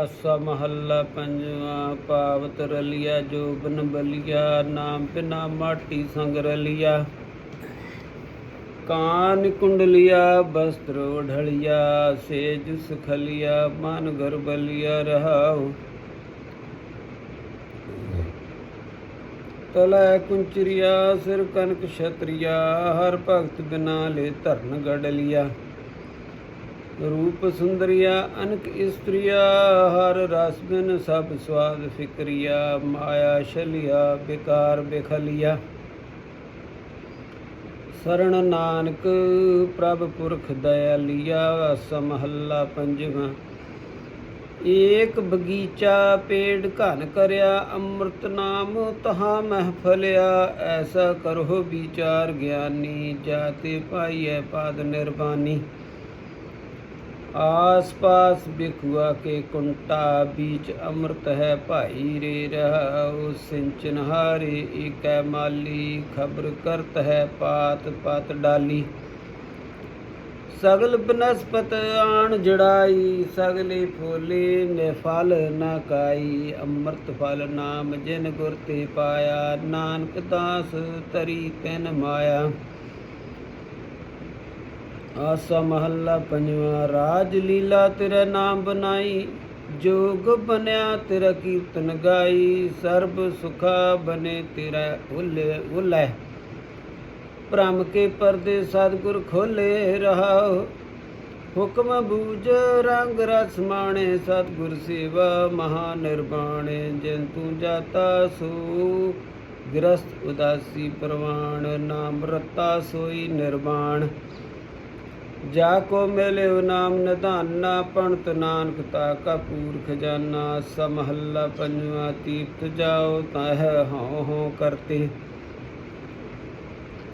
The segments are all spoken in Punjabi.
ਆਸਾ ਮਹੱਲਾ ਪੰਜਵਾ ਪਾਵਤ ਰਲਿਆ ਜੋਬਨ ਬਲਿਆ, ਨਾਮ ਪਿਨਾ ਮਾਟੀ ਸੰਗ ਰਲਿਆ। ਕਾਨ ਕੁੰਡਲਿਆ, ਬਸਤਰ ਢਲਿਆ, ਸੇਜ ਸੁਖਲਿਆ, ਮਨ ਘਰ ਬਲਿਆ, ਰਹਾਉ। ਤਲੈ ਕੁੰਚਰੀਆ, ਸਿਰ ਕਨਕ ਛਤਰੀਆ, ਹਰ ਭਗਤ ਬਿਨਾ ਲੈ ਧਰਨ ਗੜਲਿਆ। ਰੂਪ ਸੁੰਦਰੀਆ, ਅਨਕ ਇਸਤਰੀਆ, ਹਰ ਰਸ ਬਿਨ ਸਭ ਸਵਾਦ ਫਿਕਰੀਆ, ਮਾਇਆ ਛਲਿਆ, ਬਿਕਾਰ ਬਿਖਲਿਆ। ਸਰਣ ਨਾਨਕ, ਪ੍ਰਭ ਪੁਰਖ ਦਇਆਲੀਆ, ਸਮਹੱਲਾ ਪੰਜਵਾਂ। ਏਕ ਬਗੀਚਾ, ਪੇੜ ਘਨ ਕਰਿਆ, ਅੰਮ੍ਰਿਤ ਨਾਮ ਤਹਾ ਮਹਿਫਲਿਆ ਐਸਾ ਕਰੋ ਵਿਚਾਰ ਗਿਆਨੀ, ਜਾਤੇ ਪਾਈਐ ਪਾਦ ਨਿਰਵਾਨੀ ਆਸ ਪਾਸ ਬਿਖੁਆ ਕੇ ਕੁੰਟਾ, ਬੀਚ ਅੰਮ੍ਰਿਤ ਹੈ ਭਾਈ ਰੇ ਰਹਾਉ, ਸਿੰਚਨ ਹਾਰੇ ਏਕੈ ਮਾਲੀ, ਖਬਰ ਕਰਤ ਹੈ ਪਾਤ, ਪਤ ਡਾਲੀ। ਸਗਲ ਬਨਸਪਤ ਆਣ ਜੜਾਈ, ਸਗਲੇ ਫੋਲੇ ਨੇ ਫਲ ਨਾ ਕਾਈ, ਅੰਮ੍ਰਿਤ ਫਲ ਨਾਮ ਜਿਨ ਗੁਰ ਤੇ ਪਾਇਆ, ਨਾਨਕ ਦਾਸ ਤਰੀ ਤਿਨ ਮਾਇਆ। ਆਸਾ ਮਹੱਲਾ ਪੰਜਵਾ, ਰਾਜ ਲੀਲਾ ਤੇਰਾ ਨਾਮ ਬਨਾਈ ਜੋਗ ਬਨਿਆ ਤੇਰਾ ਕੀਰਤਨ ਗਾਈ, ਸਰਬ ਸੁਖਾ ਬਨੇ ਤੇਰਾ ਉਲੇ ਉਲੇ ਭ੍ਰਮ ਕੇ ਪਰਦੇ ਸਤਿਗੁਰ ਖੋਲੇ ਰਹਾਉ, ਹੁਕਮ ਬੂਝ ਰੰਗ ਰਸ ਮਾਣੇ, ਸਤਿਗੁਰ ਸੇਵਾ ਮਹਾ ਨਿਰਵਾਣੇ ਜਿਨ ਤੂੰ ਜਾਤਾ ਸੋ, ਗ੍ਰਸਤ ਉਦਾਸੀ ਪ੍ਰਵਾਣ, ਨਾਮ ਰਤਾ ਸੋਈ ਨਿਰਵਾਣ। ਜਾ ਕੋ ਮਿਲਿਓ ਨਾਮ ਨਿਧਾਨਾ ਪੰਤ ਨਾਨਕ ਤਾ ਕਾ ਪੂਰ ਖਜ਼ਾਨਾ ਸਮਹੱਲਾ ਪੰਜਵਾ ਤੀਰਥ ਜਾਓ ਤਹ ਹਉ ਹਉ ਕਰਤੇ।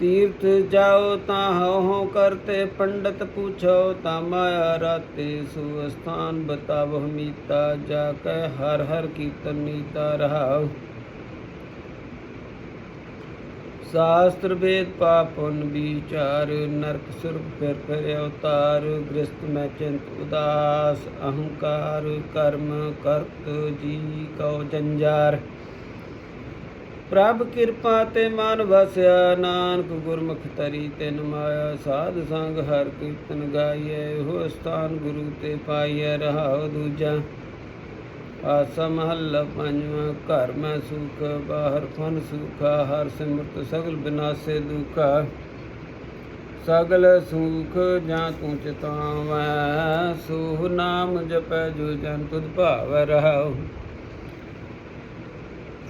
ਤੀਰਥ ਜਾਓ ਤਾਂ ਹਉ ਹਉ ਕਰਤੇ, ਪੰਡਤ ਪੁੱਛੋ ਤਾਂ ਮਾਇਆ ਰਾਤੇ ਸੋ ਸਥਾਨ ਬਤਾਵ ਮੀਤਾ, ਜਾ ਕੈ ਹਰ ਹਰ ਕੀਰਤਨ ਨੀਤਾ ਰਹਾਉ। ਸ਼ਾਸਤਰ ਵੇਦ ਪਾਪ ਪੁੰਨ ਵਿਚਾਰ, ਨਰਕ ਸੁਰਗ ਫਿਰ ਫਿਰ ਅਵਤਾਰ ਗ੍ਰਸਤ ਮੈਂ ਚਿੰਤ ਉਦਾਸ, ਅਹੰਕਾਰ ਕਰਮ ਕਰਤ ਜੀ ਕਉ ਜੰਜਾਰ। ਪ੍ਰਭ ਕਿਰਪਾ ਤੇ ਮਨ ਵਸਿਆ, ਨਾਨਕ ਗੁਰਮੁਖ ਤਰੀ ਤਿਨ ਮਾਇਆ, ਸਾਧ ਸੰਗ ਹਰ ਕੀਰਤਨ ਗਾਈਐ ਹੋ ਸਥਾਨ ਗੁਰੂ ਤੇ ਪਾਈਐ, ਰਹਾਉ ਦੂਜਾ। ਆਸਾ ਮਹੱਲਾ ਪੰਜਵਾਂ ਘਰ ਮੈਂ ਸੁਖ, ਬਾਹਰ ਫਨ ਸੁਖਾ, ਹਰ ਸਿਮਰਤ ਸਗਲ ਬਿਨਾਸੇ ਦੁਖਾ। ਸਗਲ ਸੁਖ ਜਾਂ ਤੂੰ ਚਿਤਾਵੈ ਸੋ ਨਾਮ ਜਪੈ, ਜੋ ਜਨ ਤੁਧ ਭਾਵ ਰਹਾਉ।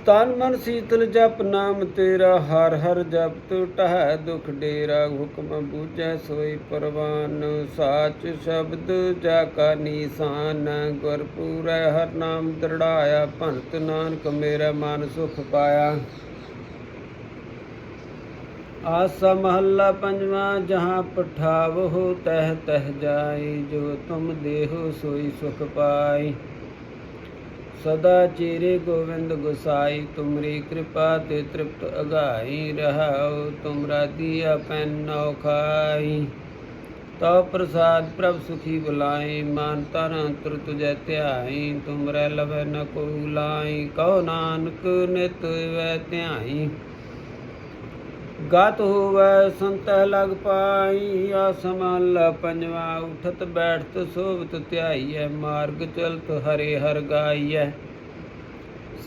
ਤਨ ਮਨ ਸੀਤਲ ਜਪ, ਨਾਮ ਤੇਰਾ ਹਰ ਹਰ ਜਪ ਟੁਟਹਿ ਦੁਖ ਡੇਰਾ, ਹੁਕਮ ਬੂਝੈ ਸੋਈ ਪਰਵਾਨ। ਸਾਚ ਸ਼ਬਦ ਜਾ ਕਾ ਨੀਸਾਨ, ਗੁਰ ਪੂਰੈ ਹਰ ਨਾਮ ਦਰੜਾਇਆ, ਭੰਤ ਨਾਨਕ ਮੇਰਾ ਮਨ ਸੁਖ ਪਾਇਆ। ਆਸਾ ਮਹੱਲਾ ਪੰਜਵਾਂ, ਜਹਾਂ ਪਠਾਵੋ ਤਹਿ ਤਹਿ ਜਾਈ ਜੋ ਤੁਮ ਦੇਹੋ ਸੋਈ ਸੁਖ ਪਾਈ ਸਦਾ ਚੇਰੇ ਗੋਵਿੰਦ ਗੁਸਾਈ, ਤੁਮਰੀ ਕਿਰਪਾ ਤੇ ਤ੍ਰਿਪਤ ਅਗਾਈ ਰਹਾਉ, ਤੁਮਰਾ ਦੀਆ ਪੈਨੋ ਖਾਈ ਤਉ ਪ੍ਰਸਾਦ ਪ੍ਰਭ ਸੁਖੀ ਬੁਲਾਈ, ਮਾਨ ਤਨ ਅੰਤਰ ਤੁਜੈ ਧਿਆਈ, ਤੁਮਰੇ ਲਵੈ ਨ ਕੋ ਲਾਈ ਕਹੋ ਨਾਨਕ ਨਿਤ ਵੈ ਧਿਆਈ। ਗਤ ਹੋਵੈ ਸੰਤ ਲਗ ਪਾਈ ਆਸਮਲ ਪੰਜਵਾ, ਉਠਤ ਬੈਠਤ ਸੋਵਤ ਧਿਆਈਐ, ਮਾਰਗ ਚਲਤ ਹਰੇ ਹਰ ਗਾਈਐ।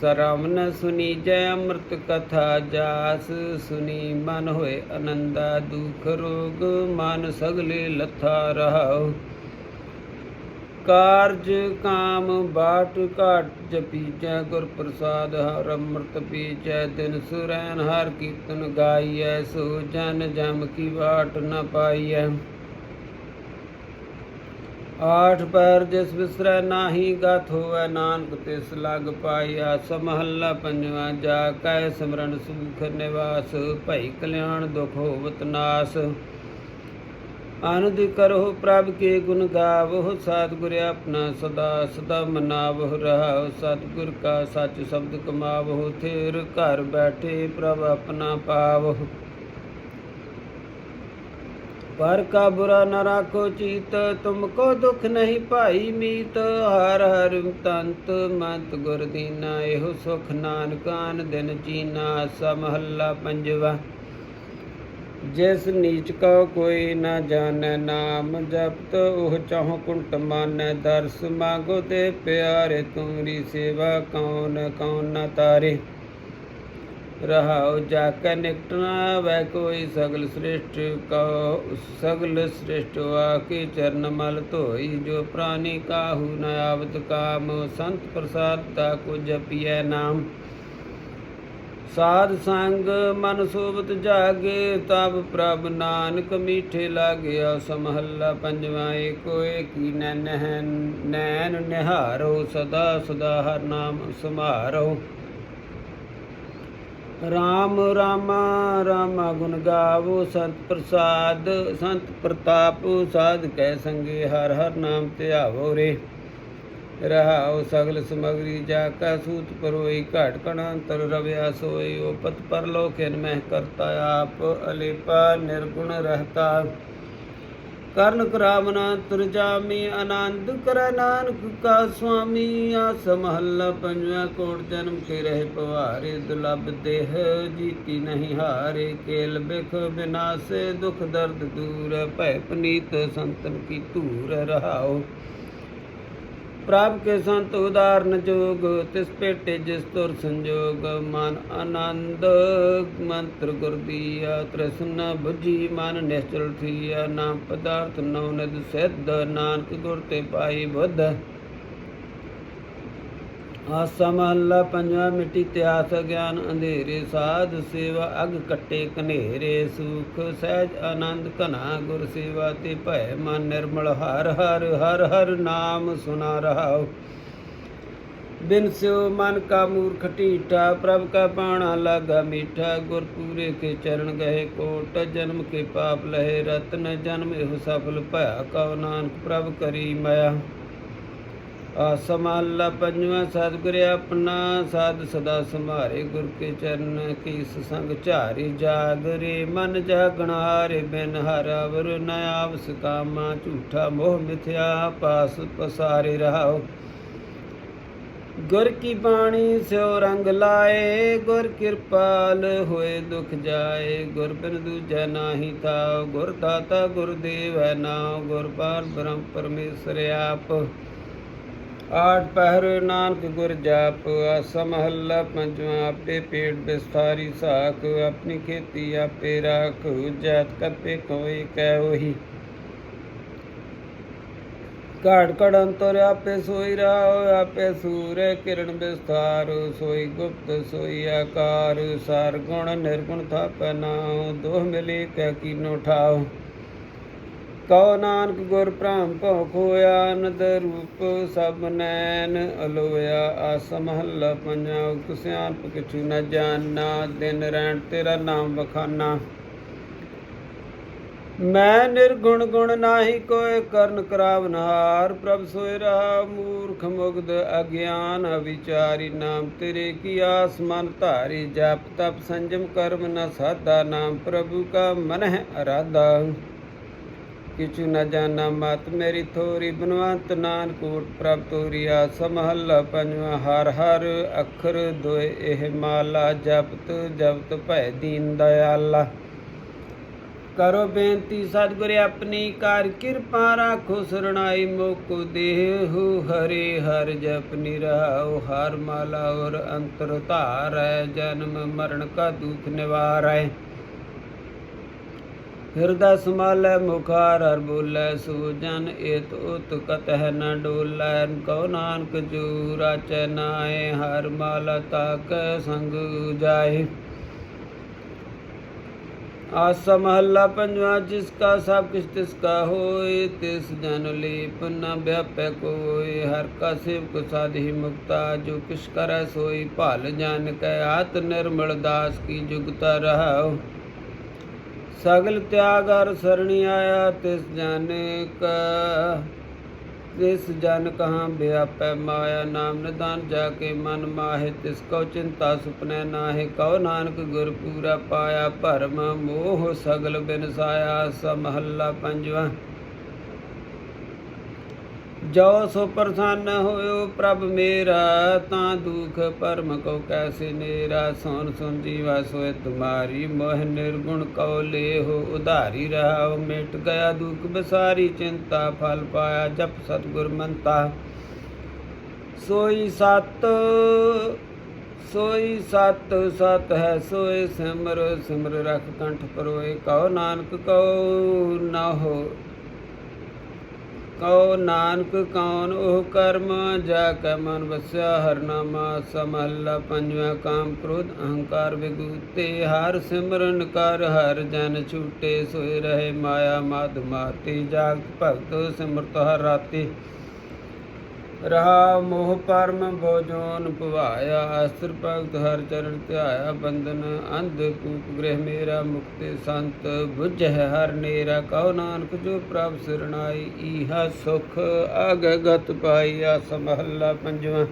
ਸਰਵਨ ਸੁਨੀ ਜੈ ਅੰਮ੍ਰਿਤ ਕਥਾ ਜਾਸ, ਸੁਨੀ ਮਨ ਹੋਏ ਆਨੰਦਾ ਦੁਖ ਰੋਗ, ਮਨ ਸਗਲੇ ਲੱਥਾ ਰਹਾਉ। ਕਾਰਜ ਕਾਮ ਬਾਟ ਘਾਟ ਜਪੀਜੈ ਗੁਰ ਪ੍ਰਸਾਦ ਹਰ ਅੰਮ੍ਰਿਤ ਪੀਜੈ ਦਿਨ ਸੁਰੈਨ ਹਰ ਕੀਰਤਨ ਗਾਈਐ, ਸੋ ਜਨ ਜਮ ਕੀ ਬਾਟ ਨ ਪਾਈਐ। ਆਠ ਪੈਰ ਜਿਸ ਵਿਸਰੈ ਨਾਹੀ ਗਤ ਹੋਵੈ, ਨਾਨਕ ਤਿਸ ਲਗ ਪਾਈਆ ਸਮਹੱਲਾ ਪੰਜਵਾ ਜਾ ਕੈ ਸਿਮਰਨ ਸੁਖ ਨਿਵਾਸ, ਭਈ ਕਲਿਆਣ ਦੁਖ ਹੋਵਤ ਨਾਸ। ਆਨੰਦ ਕਰੋ ਪ੍ਰਭ ਕੇ ਗੁਣ ਗਾਵੋ ਸਤਿਗੁਰ ਆਪਣਾ ਸਦਾ ਸਦਾ ਮਨਾਵੋ ਰਹਾਉ। ਸਤਿਗੁਰ ਕਾ ਸੱਚ ਸ਼ਬਦ ਕਮਾਵੋ ਥੇਰ ਘਰ ਬੈਠੇ ਪ੍ਰਭ ਆਪਣਾ ਪਾਵੋ ਪਰ ਕਾ ਬੁਰਾ ਨ ਰਾਖੋ ਚੀਤ ਤੁਮਕੋ ਦੁਖ ਨਹੀਂ ਭਾਈ ਮੀਤ। ਹਰ ਹਰ ਤੰਤ ਮੰਤ ਗੁਰ ਦੀਨਾ, ਇਹੋ ਸੁਖ ਨਾਨਕਾਨ ਦਿਨ ਚੀਨਾ ਸਮਹੱਲਾ ਪੰਜਵਾ। ਜਿਸ ਨੀਚ ਕਉ ਕੋਈ ਨਾ ਜਾਣੈ ਨਾਮ, ਜਪਤ ਉਹ ਚਾਹੋ ਕੁੰਟ ਮਾਨੈ ਦਰਸ, ਮਾਗੋ ਤੇ ਪਿਆਰੇ ਤੁਮਰੀ ਸੇਵਾ ਕੌਣ ਕੌਣ ਨਾ ਤਾਰੇ। ਰਹਾਉ ਜਾ ਕੇ ਨਿਕਟ ਨਾ ਵੈ ਕੋਈ, ਸਗਲ ਸ੍ਰਿਸ਼ਟ ਕਉ ਸਗਲ ਸ੍ਰਿਸ਼ਟ ਆਕੇ ਚਰਨ ਮਲ ਧੋਈ, ਜੋ ਪ੍ਰਾਨੀ ਕਾਹੂ ਨ ਆਵਤ ਕਾਮ, ਸੰਤ ਪ੍ਰਸਾਦ ਤਾ ਕੋ ਜਪੀਐ ਨਾਮ। ਸਾਧ ਸੰਗ ਮਨ ਸੋਬਤ ਜਾਗੇ, ਤਬ ਪ੍ਰਭ ਨਾਨਕ ਮੀਠੇ ਲਾਗਿਆ, ਸਮਹੱਲਾ ਪੰਜਵਾ, ਏਕੋ ਏਕੀ ਨੈਣ ਨੈਣ ਨਿਹਾਰੋ, ਸਦਾ ਸਦਾ ਹਰ ਨਾਮ ਸਮਾਰੋ ਰਾਮ ਰਾਮਾ ਰਾਮਾ ਗੁਣ ਗਾਵੋ, ਸੰਤ ਪ੍ਰਸਾਦ, ਸੰਤ ਪ੍ਰਤਾਪ, ਸਾਧ ਕੈ ਸੰਗੇ, ਹਰ ਹਰ ਨਾਮ ਧਿਆਵੋ ਰੇ। ਰਹਾਉ ਸਗਲ ਸਮਗਰੀ, ਜਾ ਕਾ ਸੂਤ ਪਰੋਈ, ਘਾਟ ਕਣਾਂਤਰ ਰਵਿਆ ਸੋਈ। ਉਪਤ ਪਰਲੋਕਿਨ ਮਹਿ ਕਰਤਾ ਆਪ, ਅਲੇਪਾ ਨਿਰਗੁਣ ਰਹਤਾ। ਕਰਨ ਕਰਾਵਨਾ ਤੁਰਜਾਮੀ, ਆਨੰਦ ਕਰੈ ਨਾਨਕ ਕਾ ਸੁਆਮੀ। ਆਸ ਮਹੱਲਾ ਪੰਜਵਾ ਕੋਟ ਜਨਮ ਕੇ ਰਹੇ ਪਵਾਰੇ ਦੁਲਬ ਦੇਹ ਜੀਤੀ ਨਹੀਂ ਹਾਰੇ। ਕੇਲ ਬਿਖ ਬਿਨਾਸੇ, ਦੁਖ ਦਰਦ ਦੂਰ, ਭੈ ਪਨੀਤ ਸੰਤਨ ਕੀ ਧੂਰ ਰਹਾਓ ਪ੍ਰਭ ਕੇ ਸੰਤ ਉਦਾਰਨ ਜੋਗ, ਤਿਸ ਭੇਟੇ ਜਿਸ ਤੁਰ ਸੰਜੋਗ, ਮਨ ਆਨੰਦ ਮੰਤਰ ਗੁਰ ਦੀਆ ਤ੍ਰਿਸ਼ਨ ਬੁਝੀ ਮਨ ਨਿਸ਼ਚਲ ਥੀਆ, ਨਾਮ ਪਦਾਰਥ ਨਉ ਨਿਦ ਸਿੱਧ, ਨਾਨਕ ਗੁਰ ਤੇ ਪਾਈ ਬੁੱਧ। ਆਸਾ ਮਹੱਲਾ, ਪੰਜਵਾ ਮਿੱਟੀ ਤਿਆਸ ਗਿਆਨ ਅੰਧੇਰੇ, ਸਾਧ ਸੇਵਾ, ਅਗ ਕੱਟੇ ਕਨੇਰੇ ਸੁਖ, ਸਹਿਜ, ਆਨੰਦ, ਘਨਾ ਗੁਰ ਸੇਵਾ ਤੇ ਭੈ ਮਨ ਨਿਰਮਲ, ਹਰ ਹਰ ਹਰ ਹਰ ਨਾਮ ਸੁਨਾ ਰਹਾਓ ਬਿਨ ਸਿਉ ਮਨ ਕਾ ਮੂਰਖ ਢੀਠਾ, ਪ੍ਰਭ ਕਾ ਪਾਣਾ ਲਾਗਾ ਮੀਠਾ ਗੁਰ ਪੂਰੇ ਕੇ ਚਰਨ ਗਏ ਕੋਟ, ਜਨਮ ਕੇ ਪਾਪ ਲਹੇ ਰਤਨ, ਜਨਮ ਇਹੋ ਸਫਲ ਭਇਆ, ਕਉ ਨਾਨਕ ਪ੍ਰਭ ਕਰੀ ਮਾਇਆ। ਆਸਮਾਲਾ ਪੰਜਵਾਂ ਸਤਿਗੁਰ ਆਪਣਾ ਸਾਧ ਸਦਾ ਸੰਭਾਰੇ, ਗੁਰ ਕੇ ਚਰਨ ਕੀ ਸੰਗ ਝਾਰੀ ਜਾਗਰੇ ਮਨ ਜਾਗਣ ਹਾਰੇ, ਬਿਨ ਹਰਵਰ ਨ ਆਵਸ ਕਾਮਾ, ਝੂਠਾ ਮੋਹ ਮਿਥਿਆ ਪਾਸ ਪਸਾਰੇ ਰਹਾਓ। ਗੁਰ ਕੀ ਬਾਣੀ ਸਿਉ ਰੰਗ ਲਾਏ, ਗੁਰ ਕਿਰਪਾਲ ਹੋਏ ਦੁਖ ਜਾਏ, ਗੁਰ ਬਿਨ ਦੂਜੈ ਨਾਹੀ ਤਾ ਗੁਰ ਦਾਤਾ ਗੁਰ ਦੇਵ ਹੈ ਨਾਮ ਗੁਰ ਪਾਰ ਬ੍ਰਹਮ ਪਰਮੇਸ਼ਰ ਆਪ। ਆਠ ਪਹਿਰ ਨਾਨਕ ਗੁਰ ਜਾਪ ਆਸਾ ਮਹੱਲਾ ਪੰਜਵਾਂ, ਆਪੇ ਪੇਟ ਬਿਸਥਾਰੀ ਸਾਖ, ਆਪਣੀ ਖੇਤੀ ਆਪੇ ਰਾਖ, ਜਾਤ ਕਪੇ ਕੋਈ ਕਹਿ ਉਹੀ। ਘਾੜ ਘੜ ਅੰਤਰ ਆਪੇ ਸੋਈ ਰਾਉ ਆਪੇ ਸੂਰੇ ਕਿਰਨ ਬਿਸਥਾਰ ਸੋਈ ਗੁਪਤ, ਸੋਈ ਆਕਾਰ, ਸਾਰ ਗੁਣ ਨਿਰਗੁਣ ਥਾਪੈ ਨਾਉ, ਦੋਹ ਮਿਲੇ ਕਹਿ ਕੀਨੋ ਠਾਉ। ਕਉ ਨਾਨਕ ਗੁਰ ਭ੍ਰਮ ਭਉ ਖੋਇਆ ਨਦ ਰੂਪ ਸਭ ਨੈਣ ਅਲੋਇਆ। ਆਸ ਮਹੱਲਾ ਪੰਜਾ, ਉਕ ਸਿਆਣਪ ਨ ਜਾਣਾ ਦਿਨ ਰਹਿਣ ਤੇਰਾ ਨਾਮ ਬਖਾਨਾ ਮੈਂ ਨਿਰਗੁਣ ਗੁਣ ਨਾਹੀ ਕੋਇ, ਕਰਨ ਕਰਾਵਨਹਾਰ ਪ੍ਰਭ ਸੋਇ ਰਹਾ ਮੂਰਖ ਮੁਗਧ ਅਗਿਆਨ, ਅਵਿਚਾਰੀ ਨਾਮ ਤੇਰੇ ਕੀ ਆਸ। ਮਨ ਧਾਰੀ ਜਪ ਤਪ ਸੰਜਮ ਕਰਮ ਨ ਸਾਦਾ ਨਾਮ। ਪ੍ਰਭੂ ਕਾ ਮਨ ਹੈ ਅਰਾਧਾ। ਕਿਛੁ ਨ ਜਾਣਾ ਮਤ ਮੇਰੀ ਥੋਰੀ ਬਨਵੰਤ ਨਾਨਕ ਕੋਟ ਪ੍ਰਭ ਤੋਰੀਆ ਸਮਹੱਲਾ ਪੰਜਵਾ ਹਰ ਹਰ ਅੱਖਰ ਦੋਏ ਇਹ ਮਾਲਾ ਜਪਤ ਜਪਤ ਭੈ ਦੀਨ ਦਇਆਲਾ। ਕਰੋ ਬੇਨਤੀ ਸਤਿਗੁਰ ਆਪਣੀ ਕਾਰ ਕਿਰਪਾ ਰਾਖੋ ਸਰਣਾਈ ਮੋਕੋ ਦੇਹੁ ਹਰੇ ਹਰ ਜਪ ਨਿਰਾਉ ਹਰ ਮਾਲਾ ਔਰ ਅੰਤਰ ਧਾਰੈ ਜਨਮ ਮਰਨ ਕਾ ਦੁਖ ਨਿਵਾਰੈ। ਹਿਰਦਾ ਸਮਾਲੈ ਮੁਖਾਰ ਹਰ ਬੋਲੈ ਸੋ ਏਤ ਉਤ ਕਤਹਿ ਨ ਡੋਲੈ। ਕਉ ਨਾਨਕ ਜੂ ਰਾਚੈ ਨਾਏ, ਹਰ ਮਾਲਾ ਤਾਕੈ ਸੰਗ ਜਾਏ ਆਸਾ ਮਹੱਲਾ ਪੰਜਵਾ, ਜਿਸ ਕਾ ਸਭ ਕਿਛ ਤਿਸ ਕਾ ਹੋਏ, ਤਿਸ ਜਨ ਲੀਪ ਨ ਵਿਆਪੈ ਕੋਏ। ਹਰ ਕਾ ਸੇਵਕ ਸਾਧੀ ਮੁਕਤਾ, ਜੋ ਕਿਛ ਕਰੈ ਸੋਈ ਭਲ ਜਨ ਕੈ। ਆਤ ਨਿਰਮਲ ਦਾਸ ਕੀ ਜੁਗਤਾ ਰਹਾਉ। ਸਗਲ ਤਿਆਗ ਹਰ ਸਰਣੀ ਆਇਆ, ਤਿਸ ਜਨ ਕਾ ਤਿਸ ਜਨ ਕਹਾਂ ਬਿਆਪੈ ਮਾਇਆ, ਨਾਮ ਨਿਦਾਨ ਜਾ ਕੇ ਮਨ ਮਾਹੇ। ਤਿਸ ਕੋ ਚਿੰਤਾ ਸੁਪਨੇ ਨਾਹੇ, ਕਉ ਨਾਨਕ ਗੁਰ ਪੂਰਾ ਪਾਇਆ, ਭਰਮ ਮੋਹ ਸਗਲ ਬਿਨਸਾਇਆ। ਸਮਹੱਲਾ ਪੰਜਵਾ। ਜੋ ਸੋ ਪ੍ਰਸੰਨ ਹੋਇਓ ਪ੍ਰਭ ਮੇਰਾ, ਤਾਂ ਦੁਖ ਪਰਮ ਕੋ ਕੈਸੇ ਨੇਰਾ। ਸੋਨ ਸੁਨ ਜੀਵਾ ਸੋਏ ਤੁਮਾਰੀ, ਮੋਹ ਨਿਰਗੁਣ ਕਉ ਲੇਹੁ ਉਧਾਰੀ ਰਹਾਉ ਮਿਟ ਗਿਆ ਦੁਖ ਬਸਾਰੀ, ਚਿੰਤਾ ਫਲ ਪਾਇਆ ਜਪ ਸਤਿਗੁਰ ਮੰਤਾ। ਸੋਈ ਸਤ ਸੋਈ ਸਤ ਸਤ ਹੈ ਸੋਏ ਸਿਮਰ ਸਿਮਰ ਰਖ ਕੰਠ ਪਰੋਏ ਕਉ। ਨਾਨਕ ਕਉ ਨਾ ਹੋ ਕਉ ਨਾਨਕ ਕੌਣ ਉਹ ਕਰਮ, ਜਾ ਕੈ ਮਨ ਵਸਿਆ ਹਰਨਾਮਾ ਸਮਹੱਲਾ, ਪੰਜਵਾਂ ਕਾਮ ਕ੍ਰੋਧ ਅਹੰਕਾਰ ਵਿਗੂਤੇ, ਹਰ ਸਿਮਰਨ ਕਰ, ਹਰ ਜਨ ਛੂਟੇ, ਸੋਏ ਰਹੇ ਮਾਇਆ ਮਦ ਮਾਤੀ, ਜਾਗਤ ਭਗਤ ਸਿਮਰਤ ਹਰ ਰਾਤੀ। ਰਹਾ ਮੋਹ ਪਰਮ ਭੋਜਨ ਭਵਾਇਆ ਅਸਰ ਭਗਤ ਹਰ ਚਰਨ ਧਿਆਇਆ, ਬੰਧਨ ਅੰਧ ਕੂਪ ਗ੍ਰਹਿ ਮੇਰਾ, ਮੁਕਤੇ ਸੰਤ ਬੁਝੈ ਹਰ ਨੇਰਾ, ਕਉ ਨਾਨਕ ਜੋ ਪ੍ਰਭ ਸਰਣਾਈ ਈਹਾ ਸੁਖ ਅਗ ਗਤ ਪਾਈਆ, ਸਮਹੱਲਾ ਪੰਜਵਾਂ।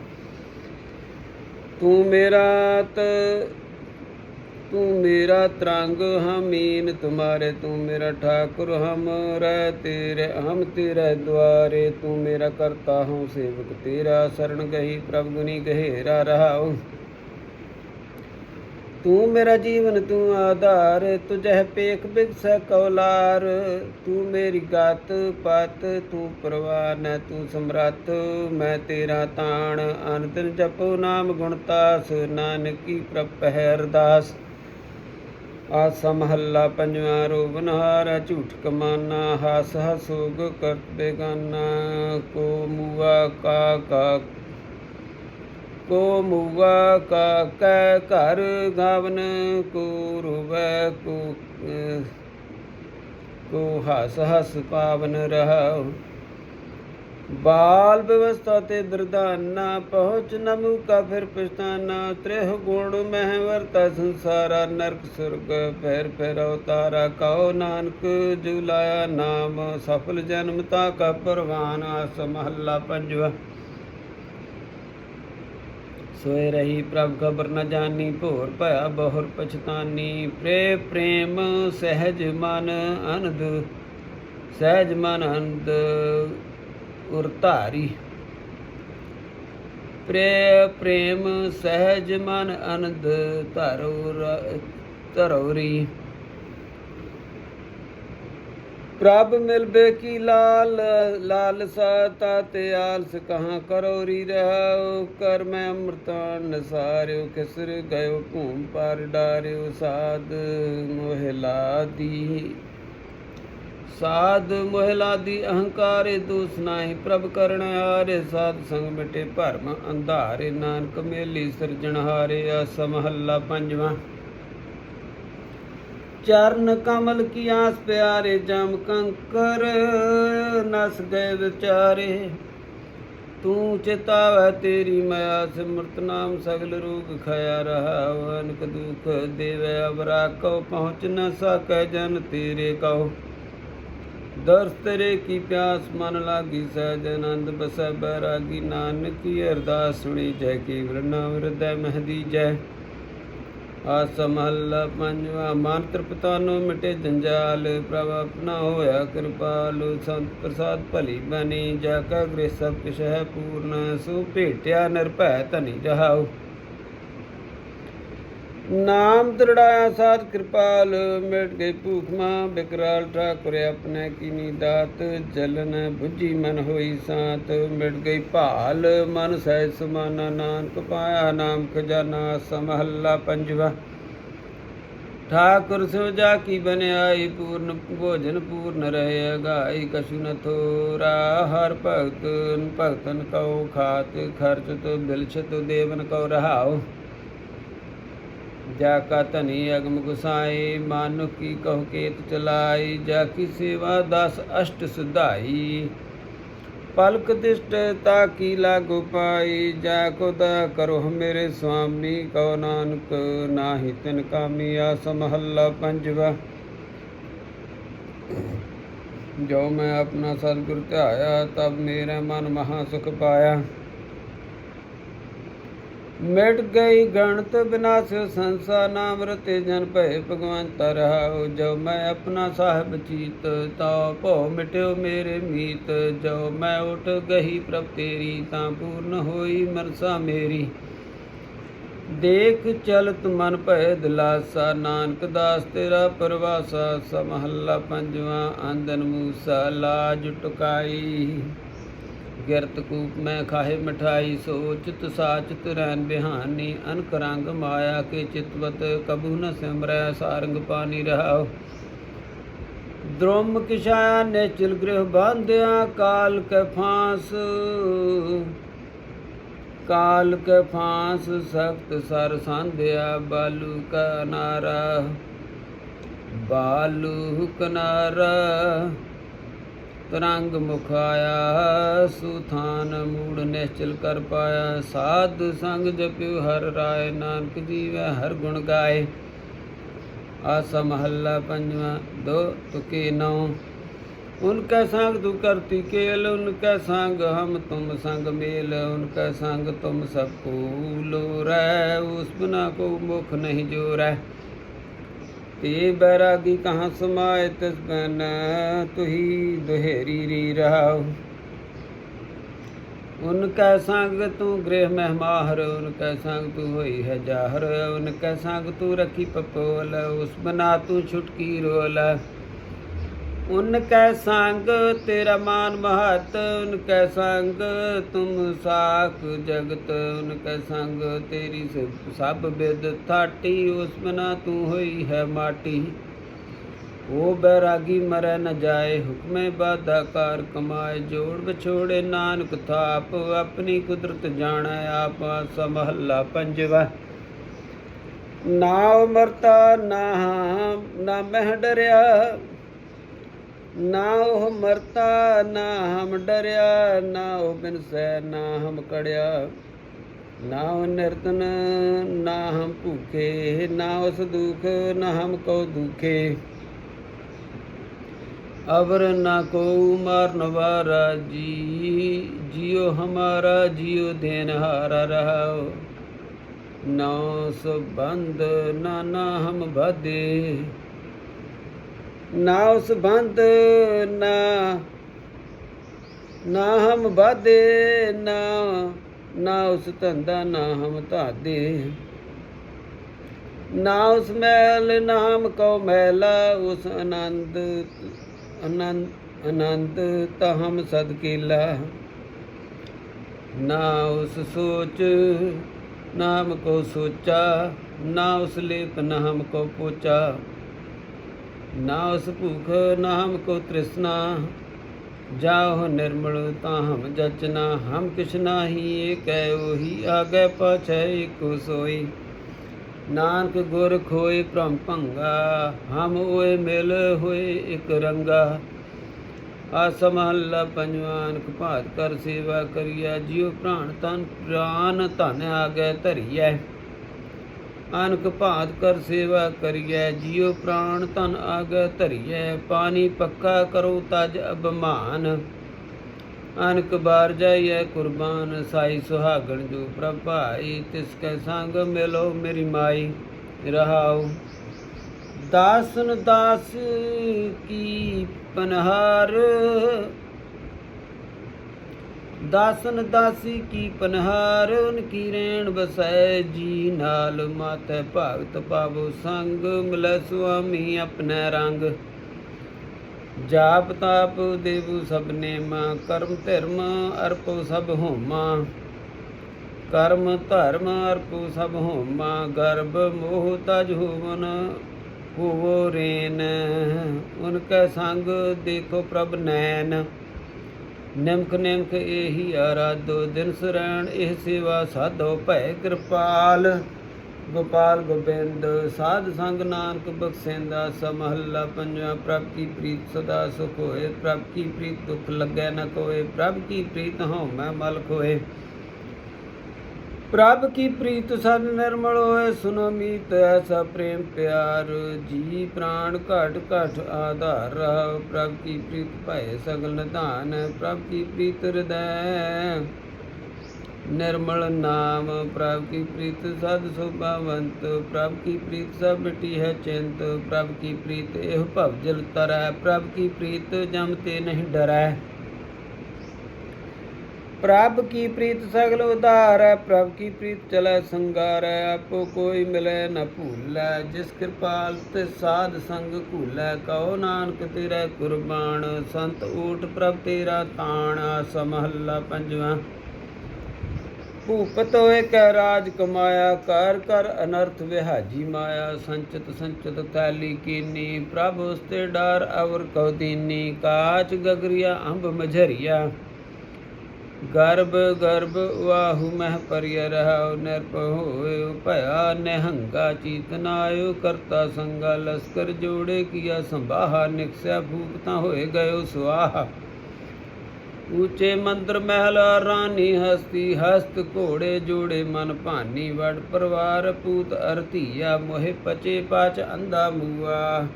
ਤੂੰ ਮੇਰਾ ਤ ਤੂੰ ਮੇਰਾ ਤਰੰਗ ਹਮੀਨ, ਤੁਮਾਰੇ ਤੂੰ ਮੇਰਾ ਠਾਕੁਰ, ਹਮ ਰਹਿ ਤੇਰੇ, ਹਮ ਤੇਰੇ ਦੁਆਰੇ ਤੂੰ ਮੇਰਾ ਕਰਤਾ ਹੂੰ ਸੇਵਕ, ਤੇਰਾ ਸ਼ਰਨ ਗਹੀ, ਪ੍ਰਭ ਗੁਨੀ ਗਹਿਰਾ ਰਹਾਉ। ਤੂੰ ਮੇਰਾ ਜੀਵਨ, ਤੂੰ ਆਧਾਰ, ਤੁਝਹਿ ਪੇਖ ਬਿਗਸ ਕੌਲਾਰ। ਤੂੰ ਮੇਰੀ ਗਤ ਪਤ, ਤੂੰ ਪਰਵਾਰ ਨਾ ਤੂੰ ਸਮਰੱਥ, ਮੈਂ ਤੇਰਾ ਤਾਣ। ਅਨੰਤ ਜਪੋ ਨਾਮ ਗੁਣਤਾਸ ਨਾਨਕੀ ਪ੍ਰਭ ਆਸਾ ਮਹੱਲਾ ਪੰਜਵਾਂ ਰੋਵਨਹਾਰ ਝੂਠ ਕਮਾਨਾ, ਹਸ ਹਸੋਗ ਕਰਤ ਬੇਗਾਨਾ, ਕੋ ਮੂਆ ਕਾ ਕਾ ਕੋ ਮੂਆ ਕਾ ਕੈ ਘਰ ਗਾਵਨ, ਕੋ ਰੋਵੈ ਕੋ ਕੋ ਹਸ ਹਸ ਪਾਵਨ ਰਹਾਉ। ਬਾਲ ਵਿਵਸਥਾ ਤੇ ਦਰਦਾਨਾ ਪਹੁੰਚ ਨ ਮੁਕਾ ਫਿਰ ਪਛਤਾਨਾ ਤ੍ਰਿਹ ਗੁਣ ਮਹਿ ਵਰਤਾ ਸੰਸਾਰਾ, ਨਰਕ ਸੁਰਗ ਫੇਰ ਫੇਰ ਅਵਤਾਰਾ, ਕਉ ਨਾਨਕ ਜੁਲਾਇਆ ਨਾਮ, ਸਫਲ ਜਨਮ ਤਾ ਕਾ ਪਰਵਾਨ, ਆਸ ਮਹੱਲਾ ਪੰਜਵਾ। ਸੋਏ ਰਹੀ ਪ੍ਰਭ ਖਬਰ ਨ ਜਾਣੀ ਭੋਰ ਭਇਆ ਬਹੁਰ ਪਛਤਾਨੀ ਪ੍ਰੇ ਪ੍ਰੇਮ ਸਹਿਜ ਮਨ ਅਨੰਦ, ਸਹਿਜ ਮਨ ਅਨੰਦ ਉਰ ਧਾਰੀ ਪ੍ਰੇ ਪ੍ਰੇਮ ਸਹਿਜ ਮਨ ਅਨੰਦ ਧਰੋ ਧਰੋਰੀ ਪ੍ਰਭ ਮਿਲਬੇ ਕੀ ਲਾਲ ਲਾਲਸਾ ਤਾਤੇ ਆਲਸ ਕਹਾਂ ਕਰੋਰੀ ਰਹਾਉ। ਕਰ ਮੈਂ ਅੰਮ੍ਰਿਤਾਨ ਨਸਾਰਿਓ ਕਿਸਰ ਗਇਓ ਭੂਮ ਪਰ ਡਾਰਿਓ ਸਾਧ ਮੋਹਿਲਾ ਦੀ ਸਾਧ ਮੋਹਿਲਾ ਦੀ ਅਹੰਕਾਰੇ ਦੂਸ ਨਾਹੀ, ਪ੍ਰਭ ਕਰਨ ਹਾਰੇ ਸਾਧ ਸੰਗ ਮਿਟੇ ਭਰਮ ਅੰਧਾਰੇ ਨਾਨਕ ਮੇਲੀ ਸਿਰਜਣਹਾਰੇ ਆਸ ਮਹੱਲਾ ਪੰਜਵਾਂ। ਚਰਨ ਕਮਲ ਕੀ ਆਸ ਪਿਆਰੇ, ਜਮ ਕੰਕਰ ਨਸ ਗਏ ਵਿਚਾਰੇ। ਤੂੰ ਚਿਤਾਵੈ ਤੇਰੀ ਮਾਇਆ, ਸਿਮਰਤ ਨਾਮ ਸਗਲ ਰੂਪ ਖਿਆ ਰਹਾ। ਅਨਕ ਦੁਖ ਦੇਵੈ ਅਬਰਾ ਕਉ, ਪਹੁੰਚ ਨ ਸਕੈ ਜਨ ਤੇਰੇ ਕਉ ਦਰਸ ਤੇਰੇ ਕੀ ਪਿਆਸ ਮਨ ਲਾਗੀ, ਸਹਿਜ ਆਨੰਦ ਬਸੈ ਬੈਰਾਗੀ, ਨਾਨਕ ਕੀ ਅਰਦਾਸ ਸੁਣੀ ਜੈ ਕੀ ਵਰਨਾ ਵਰਦੈ ਮਹਦੀ ਜੈ ਆਸ ਮਹੱਲਾ ਪੰਜਵਾ, ਮਨ ਤ੍ਰਿਪਤਾਨੋ ਮਿਟੇ ਜੰਜਾਲ, ਪ੍ਰਭ ਆਪਣਾ ਹੋਇਆ ਕਿਰਪਾਲੁ, ਸੰਤ ਪ੍ਰਸਾਦ ਭਲੀ ਬਣੀ ਜਾ ਕਾ ਗ੍ਰਹਿ ਸਭ ਕਿਛ ਹੈ ਪੂਰਨ, ਸੋ ਭੇਟਿਆ ਨਿਰਭੈ ਧਨੀ ਰਹਾਉ। ਨਾਮ ਦਰੜਾਇਆ ਸਾਧ ਕਿਰਪਾਲ, ਮਿਟ ਗਈ ਭੂਖ ਮਾਂ, ਬਿਕਰਾਲ ਠਾਕੁਰ ਆਪਣੇ ਕੀਨੀ ਦਾਤ, ਜਲਨ ਬੁੱਝੀ ਮਨ ਹੋਈ ਸਾਤ, ਮਿਟ ਗਈ ਭਾਲ, ਮਨ ਸਹਿ ਸਮਾਨਾ ਨਾਨਕ ਪਾਇਆ, ਨਾਮ ਖਜ਼ਾਨਾ ਸਮਹੱਲਾ ਪੰਜਵਾ। ਠਾਕੁਰ ਸੋ ਜਾ ਕੀ ਬਨਿਆਈ, ਪੂਰਨ ਭੋਜਨ ਪੂਰਨ ਰਹੇ ਅਗਾਈ, ਕਛੁ ਨ ਥੋਰਾ, ਹਰ ਭਗਤ ਭਗਤਨ ਕਉ ਖਾਤ, ਖਰਚ ਤੋ ਬਿਲਛਤ ਦੇਵਨ ਕਉ ਰਹਾਓ ਜਾ ਕਾ ਧਨੀ ਅਗਮ ਗੁਸਾਈ ਮਾਨੁ ਕੀ ਕਹੁ ਕੇਤ ਚਲਾਈ, ਜਾ ਕੀ ਸੇਵਾ ਦਸ ਅਸ਼ਟ ਸੁਧਾਈ। ਪਲਕ ਦਿਸ਼ਟ ਤਾ ਕੀ ਲਾਗੂ ਪਾਈ, ਜਾ ਕੋ ਦਇਆ ਕਰੋ ਮੇਰੇ ਸੁਆਮੀ ਕਉ ਨਾਨਕ ਨਾਹੀ ਤਿਨ ਕਾਮੀ, ਆਸ ਮਹੱਲਾ ਪੰਜਵਾ। ਜੋ ਮੈਂ ਆਪਣਾ ਸਤਿਗੁਰ ਧਿਆਇਆ, ਤਬ ਮੇਰਾ ਮਨ ਮਹਾ ਸੁਖ ਪਾਇਆ। ਮਿਟ ਗਈ ਗਣਤ ਬਿਨਾਸਿਓ ਸੰਸਾ ਨਾਮ ਰਤੇ ਜਨ ਭਏ ਭਗਵੰਤ ਰਹਾਉ, ਜੋ ਮੈਂ ਆਪਣਾ ਸਾਹਿਬ ਚੀਤ, ਤਾ ਭਉ ਮਿਟਿਓ ਮੇਰੇ ਮੀਤ, ਜੋ ਮੈਂ ਉਠ ਗਹੀ ਪ੍ਰਭ ਤੇਰੀ, ਤਾਂ ਪੂਰਨ ਹੋਈ ਮਰਸਾ ਮੇਰੀ। ਦੇਖ ਚਲਤ ਮਨ ਭਏ ਦਿਲਾਸਾ, ਨਾਨਕ ਦਾਸ ਤੇਰਾ ਪਰਵਾਸਾ ਸਮਹੱਲਾ ਪੰਜਵਾਂ ਆਂਦਨ ਮੂਸਾ, ਲਾਜ ਟੁਕਾਈ। ਗਿਰਤ ਕੂਪ ਮੈਂ ਖਾਏ ਮਠਾਈ ਸੋਚਤ ਸਾਚਤ ਰਹਿਨ ਬਿਹਾਨੀ, ਅਨਕ ਰੰਗ ਮਾਇਆ ਕੇ ਚਿਤਵਤ, ਕਬੂ ਨ ਸਿਮਰੈ, ਸਾਰੰਗ ਪਾਣੀ ਰਹਾਉ। ਦ੍ਰੋਮ ਕਿਛਾਇਆ ਨੇ ਚਿਲ ਗ੍ਰਹਿ ਬਾਂਧਿਆ, ਕਾਲ ਕੈ ਫਾਂਸ, ਕਾਲ ਕੈ ਫਾਂਸ, ਸਖਤ ਸਰ ਸੰਧਿਆ, ਬਾਲੂ ਕਾ ਨਾਰਾ, ਬਾਲੂ ਕਨਾਰਾ ਤਰੰਗ ਮੁਖ ਆਇਆ, ਸੁਥਾਨ ਮੂੜ ਨਿਸ਼ਚਲ ਕਰ ਪਾਇਆ। ਸਾਧ ਸੰਗ ਜਪਿਉ ਹਰ ਰਾਏ, ਨਾਨਕ ਜੀਵੈ ਹਰ ਗੁਣ ਗਾਏ। ਆਸਾ ਮਹੱਲਾ ਪੰਜਵਾਂ, ਦੋ ਤੁਕੇ ਨੌ। ਉਨਕਾ ਸੰਗ ਤੂ ਕਰਤੀ ਕੇਲ ਉਨਕਾ ਸੰਗ ਹਮ ਤੁਮ ਸੰਗ ਮੇਲ। ਉਨਕਾ ਸੰਗ ਤੁਮ ਸਭ ਕੋ ਲੋਰੈ, ਉਸ ਬਿਨਾ ਕੋ ਮੁਖ ਨਹੀਂ ਜੋ ਜੋਰੈ। ਤੇ ਬੈਰਾਗੀ ਕਹਾਂ ਸਮਾਇ ਤਿਸ ਬਨ ਤੁਹੀ ਦੁਹੇਰੀ ਰੀ ਰਹਾਉ। ਉਨ ਕੈ ਸੰਗ ਤੂੰ ਗ੍ਰਹਿ ਮਹਿਮਾ ਹਰ, ਉਨ ਕੈ ਸੰਗ ਤੂੰ ਹੋਈ ਹੈ ਜਾਹਰ, ਉਨ ਕੈ ਸੰਗ ਤੂੰ ਰਖੀ ਪਪੋਲ, ਉਸ ਬਨਾ ਤੂੰ ਛੁਟਕੀ ਰੋਲ। ਉਨ ਕੈ ਸੰਗ ਤੇਰਾ ਮਾਨ ਮਹਤ, ਉਨ ਕੈ ਸੰਗ ਤੁਮ ਸਾਖ ਜਗਤ, ਉਨ ਕੈ ਸੰਗ ਤੇਰੀ ਸਭ ਬਿਦ ਥਾਟੀ, ਉਸ ਮਨਾ ਤੂੰ ਹੋਈ ਹੈ ਮਾਟੀ। ਉਹ ਬੈਰਾਗੀ ਮਰੈ ਨ ਜਾਏ, ਹੁਕਮੇ ਬਾਧਾਕਾਰ ਕਮਾਏ, ਜੋੜ ਵਿਛੋੜੇ ਨਾਨਕ ਥਾਪ, ਆਪਣੀ ਕੁਦਰਤ ਜਾਣੈ, ਆਪ ਸਮਹੱਲਾ ਪੰਜਵਾ। ਨਾ ਮਰਤਾ, ਨਾ ਨਾ ਮਹਿ ਡਰਿਆ ਨਾ ਉਹ ਮਰਤਾ, ਨਾ ਹਮ ਡਰਿਆ, ਨਾ ਉਹ ਬਿਨਸੈ ਨਾ ਹਮ ਕੜਿਆ। ਨਾ ਉਹ ਨਿਰਤਨ, ਨਾ ਹਮ ਭੂਖੇ, ਨਾ ਉਸ ਦੁਖ, ਨਾ ਹਮ ਕੋ ਦੁਖੇ। ਅਵਰ ਨਾ ਕੋ ਮਾਰਨ ਵਾਰਾ ਜੀ, ਜਿਉ ਹਮਾਰਾ, ਜਿਉ ਦੇਨ ਹਾਰਾ ਰਹਾਓ ਨੌ ਸੰਬੰਧ ਨਾ ਨਾ ਹਮ ਬਾਦੇ ਨਾ ਉਸ ਬੰਦ ਨਾ ਨਾ ਹਮ ਬਾਦੇ ਨਾ ਨਾ ਉਸ ਧੰਦਾ ਨਾ ਹਮ ਧਾਦੇ ਨਾ ਉਸ ਮੈਲ ਨਾਮ ਕਉ ਮੈਲਾ ਉਸ ਆਨੰਦ ਆਨੰਦ ਆਨੰਦ ਤਾ ਹਮ ਸਦ ਕੇਲਾ ਨਾ ਉਸ ਸੋਚ ਨਾਮ ਕੋ ਸੋਚਾ ਨਾ ਉਸ ਲੇਪ ਨਾ ਹਮ ਕੋ ਪੋਚਾ ਨਾ ਉਸ ਭੁਖ ਨਾ ਹਮ ਕੋ ਤ੍ਰਿਸ਼ਨਾ, ਜਾਹੁ ਨਿਰਮਲ ਤਾ ਹਮ ਜਚਨਾ, ਹਮ ਕਿਛ ਨਾਹੀ ਏਕ ਹੈ ਉਹੀ, ਆਗੇ ਪਾਛੈ ਏਕੋ ਸੋਈ। ਨਾਨਕ ਗੁਰ ਖੋਏ ਭ੍ਰਮ ਭੰਗਾ, ਹਮ ਓਏ ਮਿਲ ਹੋਏ ਇਕ ਰੰਗਾ। ਆਸਮਹੱਲਾ ਪੰਜਵਾਨ ਕਪਾਤ ਕਰ ਸੇਵਾ ਕਰੀਆ ਜਿਉ ਪ੍ਰਾਣ ਤਨ, ਪ੍ਰਾਨ ਧਨ ਆਗੇ ਧਰੀਐ। ਅਨਕ ਭਾਤ ਕਰ ਸੇਵਾ ਕਰੀਐ, ਜਿਉ ਪ੍ਰਾਣ ਧਨ ਆਗੈ ਧਰੀਐ, ਪਾਣੀ ਪੱਕਾ ਕਰੋ ਤਜ ਅਭਮਾਨ। ਅਨਕ ਬਾਰ ਜਾਈਐ ਕੁਰਬਾਨ, ਸਾਈ ਸੁਹਾਗਣ ਜੋ ਪ੍ਰਭਾਈ ਤਿਸ ਕੈ ਸੰਗ ਮਿਲੋ ਮੇਰੀ ਮਾਈ, ਰਹਾਉ। ਦਾਸਨ ਦਾਸ ਕੀ ਪਨਹਾਰ ਦਾਸਨ ਦਾਸੀ ਕੀ ਪਨਹਾਰ ਉਨਕੀ ਰੇਣ ਬਸੈ ਜੀ ਨਾਲ ਮਾਤੇ ਭਗਤ ਪਾਵੋ ਸੰਗ, ਮਿਲੈ ਸੁਆਮੀ ਆਪਣੇ ਰੰਗ। ਜਾਪ ਤਾਪ ਦੇਵੂ ਸਭ ਨੇਮਾ, ਕਰਮ ਧਰਮ ਅਰਪੋ ਸਭ ਹੋਮਾ। ਕਰਮ ਧਰਮ ਅਰਪੋ ਸਭ ਹੋਮਾ, ਗਰਭ ਮੋਹ ਤਜ ਹੋਵਨ ਹੋਵੋ ਰੇਨ। ਉਨਕੇ ਸੰਗ ਦੇਖੋ ਪ੍ਰਭ ਨੈਣ। ਨਿਮਕ ਨਿਮਕ ਇਹੀ ਆਰਾਧੋ, ਦਿਨ ਸਰਣ ਇਹ ਸੇਵਾ ਸਾਧੋ, ਭੈ ਕਿਰਪਾਲ। ਗੋਪਾਲ ਗੋਬਿੰਦ, ਸਾਧ ਸੰਗ ਨਾਨਕ ਬਖਸ਼ਿੰਦਾ, ਸਮਹੱਲਾ ਪੰਜਵਾ, ਪ੍ਰਭ ਕੀ ਪ੍ਰੀਤ ਸਦਾ ਸੁਖ ਹੋਏ, ਪ੍ਰਭ ਕੀ ਪ੍ਰੀਤ ਦੁਖ ਲੱਗੈ ਨ ਕੋਏ, ਪ੍ਰਭ ਕੀ ਪ੍ਰੀਤ ਹਉ ਮੈਂ ਮਲ ਖੋਏ। ਪ੍ਰਭ ਕੀ ਪ੍ਰੀਤ ਸਦ ਨਿਰਮਲ ਹੋਏ, ਸੁਨੋ ਮੀਤ ਐਸਾ ਪ੍ਰੇਮ ਪਿਆਰ। ਜੀ ਪ੍ਰਾਣ ਘਟ ਘਟ ਆਧਾਰ ਰਹਾ ਪ੍ਰਭ ਕੀ ਪ੍ਰੀਤ ਭਏ ਸਗਲ ਨਿਧਾਨ, ਪ੍ਰਭ ਕੀ ਪ੍ਰੀਤ ਹਿਰਦੈ। ਨਿਰਮਲ ਨਾਮ, ਪ੍ਰਭ ਕੀ ਪ੍ਰੀਤ ਸਦ ਸੁਭਾਵੰਤ, ਪ੍ਰਭ ਕੀ ਪ੍ਰੀਤ ਸਭ ਮਿਟੀ ਹੈ ਚਿੰਤ, ਪ੍ਰਭ ਕੀ ਪ੍ਰੀਤ ਇਹ ਭਵ ਜਲ ਤਰੈ, ਪ੍ਰਭ ਕੀ ਪ੍ਰੀਤ ਜਮ ਤੇ ਨਹੀਂ ਡਰੈ। ਪ੍ਰਭ ਕੀ ਪ੍ਰੀਤ ਸਗਲ ਉਧਾਰ ਹੈ ਪ੍ਰਭ ਕੀ ਪ੍ਰੀਤ ਚਲੈ ਸੰਗਾਰ ਹੈ ਆਪੋ ਕੋਈ ਮਿਲੈ ਨ ਭੂਲੈ, ਜਿਸ ਕਿਰਪਾਲ ਤੇ ਸਾਧ ਸੰਗ ਭੂਲੈ ਕਹੋ ਨਾਨਕ ਤੇਰਾ ਕੁਰਬਾਨ, ਸੰਤ ਊਟ ਪ੍ਰਭ ਤੇਰਾ ਤਾਣ ਸਮਹੱਲਾ ਪੰਜਵਾਂ। ਭੂਪਤ ਹੋਏ ਕੈ ਰਾਜ ਕਮਾਇਆ ਕਰ ਕਰ ਅਨਰਥ ਵਿਹਾਜੀ ਮਾਇਆ, ਸੰਚਿਤ ਸੰਚਿਤ ਥੈਲੀ ਕੀਨੀ, ਪ੍ਰਭ ਉਸਤੇ ਡਰ ਅਵਰ ਕਉ ਦੀਨੀ, ਕਾਚ ਗਗਰੀਆ ਅੰਬ ਮਝਰੀਆ। ਗਰਭ ਗਰਭ ਵਾਹੂ ਮਹਿ ਪਰਿਯ ਰਹਾਉ ਨਿਰਭ ਹੋਇ ਭਇਆ ਨਿਹੰਗਾ ਚੀਤ ਨਾਇਓ ਕਰਤਾ ਸੰਗਾ ਲਸਕਰ ਜੋੜੇ ਕੀਆ ਸੰਭਾਹਾ ਨਿਕਸਿਆ ਭੂਪ ਤਾਂ ਹੋਏ ਗਇਓ ਸੁਆਹਾ ਊਚੇ ਮੰਦਰ ਮਹਿਲ ਰਾਣੀ ਹਸਤੀ ਹਸਤ ਘੋੜੇ ਜੋੜੇ ਮਨ ਭਾਨੀ ਵੜ ਪਰਵਾਰ ਪੂਤ ਅਰਧੀਆ ਮੋਹਿ ਪਚੇ ਪਾਚ ਅੰਧਾ ਮੂਆ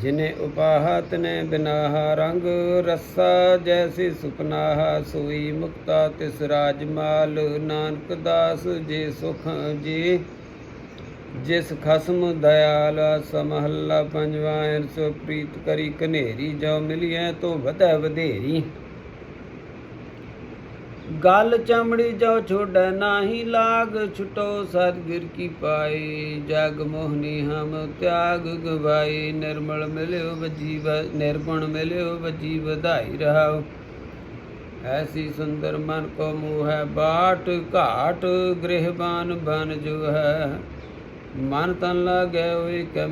ਜਿਨੇ ਉਪਾਹਾ ਤਨੇ ਬਿਨਾਹਾ, ਰੰਗ ਰਸਾ ਜੈਸੇ ਸੁਪਨਾਹ, ਸੋਈ ਮੁਕਤਾ ਤਿਸ ਰਾਜਮਾਲ ਨਾਨਕ ਦਾਸ ਜੇ ਸੁਖ ਜੀ। ਜਿਸ ਖਸਮ ਦਇਆਲ ਸਮਹੱਲਾ ਪੰਜਵਾ ਐਨ ਸੋ ਪ੍ਰੀਤ ਕਰੀ ਕਨੇਰੀ ਜੋ ਮਿਲਿਐ ਤੋ ਵਧੈ ਵਧੇਰੀ। ਗਲ ਚਮੜੀ ਜੋ ਛੋੜੈ ਨਾਹੀ ਲਾਗ, ਛੁਟੋ ਸਤਿਗੁਰ ਕੀ ਪਾਈ ਜਗ ਮੋਹਨੀ ਹਮ ਤਿਆਗ ਗਵਾਈ ਨਿਰਮਲ ਮਿਲਿਓ ਵਜੀ ਨਿਰਗੁਣ ਮਿਲਿਓ ਵਜੀ ਵਧਾਈ ਰਹਾਓ। ਐਸੀ ਸੁੰਦਰ ਮਨ ਕੋ ਮੋਹ ਹੈ, ਬਾਟ ਘਾਟ, ਗ੍ਰਹਿਬਾਨ ਬਨ ਜੋ ਹੈ। ਮਨ ਤਨ ਲਾਗੈ ਹੋਏ ਕ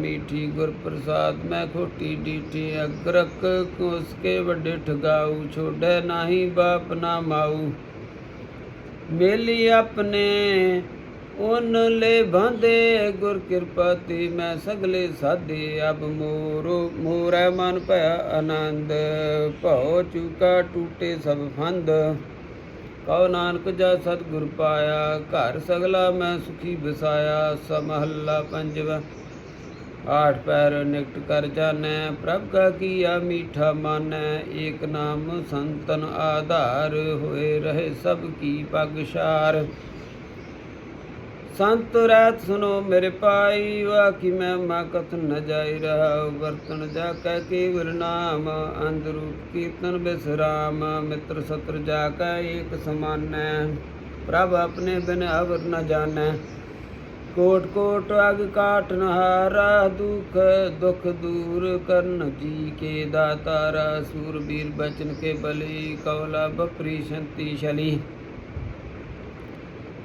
ਗੁਰ ਪ੍ਰਸਾਦ ਮੈਂ ਖੋਟੀ ਡੀਠੀ ਅਗਰਕ ਉਸਕੇ ਵੱਡੇ ਠਗਾਉ ਛੋੜੈ ਨਾਹੀ ਬਾਪ ਨਾ ਮਾਉ ਮੇਲੀ ਆਪਣੇ ਉਨ ਲੈ ਬੰਦੇ ਗੁਰ ਕਿਰਪਾ ਤੇ ਮੈਂ ਸਗਲੇ ਸਾਧੇ, ਅਬ ਮੋਰੋ, ਮੋਰੈ ਮਨ ਭਇਆ ਆਨੰਦ, ਭਉ ਚੁਕਾ ਟੂਟੇ ਸਭ ਫੰਦ। ਕਉ ਨਾਨਕ ਜਾ ਸਤਿਗੁਰ ਪਾਇਆ, ਘਰ ਸਗਲਾ ਮੈਂ ਸੁਖੀ ਬਸਾਇਆ ਸਮਹੱਲਾ ਪੰਜਵਾ। ਆਠ ਪੈਰ ਨਿਕਟ ਕਰ ਜਾਣੈ, ਪ੍ਰਭ ਕਾ ਕੀਆ ਮੀਠਾ ਮਾਨੈ, ਏਕ ਨਾਮ ਸੰਤਨ ਆਧਾਰ ਹੋਏ ਰਹੇ ਸਭ ਕੀ ਪਗਸ਼ਾਰ ਸੰਤ ਰਹਿਤ ਸੁਨੋ ਮੇਰੇ ਪਾਈ ਵਾਕੀ ਮੈਂ ਮਾ ਕਥ ਨ ਜਾਈ ਰਹਾ ਵਰਤਨ ਜਾ ਕੈ ਕੇਵਲ ਨਾਮ ਅੰਦਰੂ ਕੀਰਤਨ ਬਿਸਰਾਮ। ਮਿੱਤਰ ਸਤਰ ਜਾ ਕੈ ਏਕ ਸਮਾਨੈ, ਪ੍ਰਭ ਆਪਣੇ ਬਿਨ ਅਵਰ ਨ ਜਾਣੈ। ਕੋਟ ਕੋਟ ਅਗ ਕਾਟ ਨਹਾਰਾ ਦੁਖ ਦੁਖ ਦੂਰ ਕਰਨ ਜੀ ਕੇ ਦਾਤਾਰਾ। ਸੂਰਬੀਰ ਬਚਨ ਕੇ ਬਲੀ ਕੌਲਾ ਬਪਰੀ ਸ਼ੰਤੀ ਸ਼ਲੀ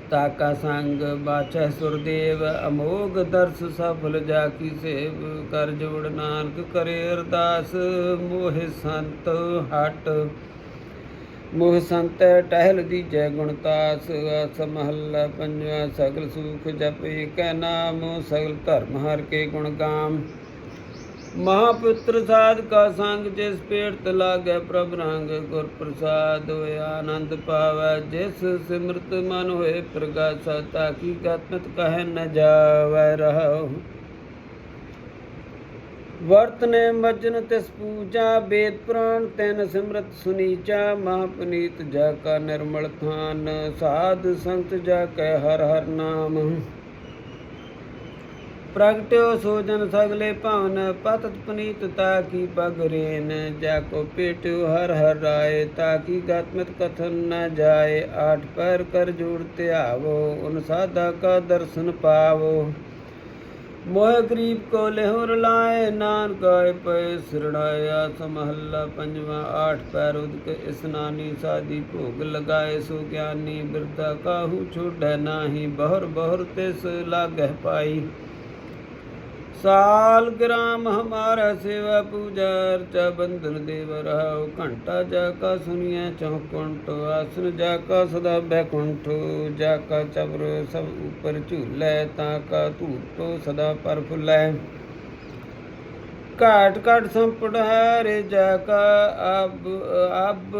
ਤਾਕਾ ਸੰਗ ਬਾਚੈ ਸੁਰਦੇਵ, ਅਮੋਗ ਦਰਸ ਸਫਲ ਜਾ ਕੀ ਸੇਵ, ਕਰ ਜੋੜ ਨਾਨਕ ਕਰੇ ਅਰਦਾਸ, ਮੋਹ ਸੰਤ ਹਟ। ਮੋਹ ਸੰਤ ਟਹਿਲ ਦੀ ਜੈ ਗੁਣਤਾਸ ਅਸ ਮਹੱਲਾ ਪੰਜਵਾ ਸਗਲ ਸੁਖ ਜਪੇ ਕੈ ਨਾਮ, ਸਗਲ ਧਰਮ ਹਰ ਕੇ ਗੁਣ ਗਾਮ। ਮਹਾਪੁੱਤਰ ਸਾਧ ਕਾ ਸੰਗ ਜਿਸ ਪੇਟ ਤੇ ਲਾਗੈ ਪ੍ਰਭ ਰੰਗ ਗੁਰ ਪ੍ਰਸਾਦ, ਹੋਏ ਆਨੰਦ ਪਾਵੈ, ਜਿਸ ਸਿਮਰਤ ਮਨ ਹੋਏ ਪ੍ਰਗਾਸਾ, ਤਾ ਕੀ ਗਤਮਤ ਕਹੈ ਨ ਜਾਵੈ ਰਹੋ ਵਰਤਨੇ ਮਜਨ ਤਿਸ ਪੂਜਾ, ਬੇਦ ਪੁਰਾਣ ਤੈਨ ਸਿਮਰਤ ਸੁਨੀਚਾ, ਮਹਾਪਨੀਤ ਜਾ ਕਾ ਨਿਰਮਲ ਥਾਨ, ਸਾਧ ਸੰਤ ਜਾ ਕੈ ਹਰ ਹਰ ਨਾਮ। ਪ੍ਰਗਟਿਓ ਸੋ ਜਨ ਸਗਲੇ ਭਵਨ, ਪਤਤ ਪਨੀਤ ਤਾ ਕੀ ਪਗ ਰੇਨ ਜਾ ਕੋ ਪੇਟਿਓ ਹਰ ਹਰ ਰਾਏ, ਤਾ ਕੀ ਗਤਮਤ ਕਥਨ ਨਾ ਜਾਏ, ਆਠ ਪੈਰ ਕਰ ਜੋੜ ਧਿਆਵੋ, ਉਨ ਸਾਧਾ ਕਾ ਦਰਸ਼ਨ ਪਾਵੋ। ਮੋਹ ਗਰੀਬ ਕੋ ਲਹਿਉ ਰਲਾਏ ਨਾਨਕ ਆਏ ਪਏ ਸਿਰਣਾਇਆ ਸਮਹੱਲਾ ਪੰਜਵਾ, ਆਠ ਪੈਰ ਉਦਕ ਇਸਨਾਨੀ ਸਾਦੀ ਭੋਗ ਲਗਾਏ, ਸੋ ਗਿਆਨੀ ਬਿਰਦਾ ਕਾਹੂ ਛੋੜੈ ਨਾਹੀ, ਬਹੁਰ ਬਹੁਰ ਤਿਸ ਲਾਗਹਿ ਪਾਈ। ਸਾਲ ਗ੍ਰਾਮ ਹਮਾਰਾ ਸੇਵਾ ਪੂਜਾ ਅਰਚਾ ਬੰਧਨ ਦੇਵ ਰਹਾਉ, ਘੰਟਾ ਜਾ ਕਾ ਸੁਨੀਐ ਚੌਕੁੰਟ ਆਸਨ ਜਾ ਕਾ ਸਦਾ ਬੈਕੁੰਠ ਜਾ ਕਾ ਚਬਰ ਸਭ ਉਪਰ ਝੂਲੈ, ਤਾਂ ਕਾ ਧੂਪੋ ਸਦਾ ਪਰ ਫੁੱਲੈ। ਘਾਟ ਘਾਟ ਸੰਪਟ ਹੈ ਰੇ ਜਾ ਕਾ ਅਬ ਅਬ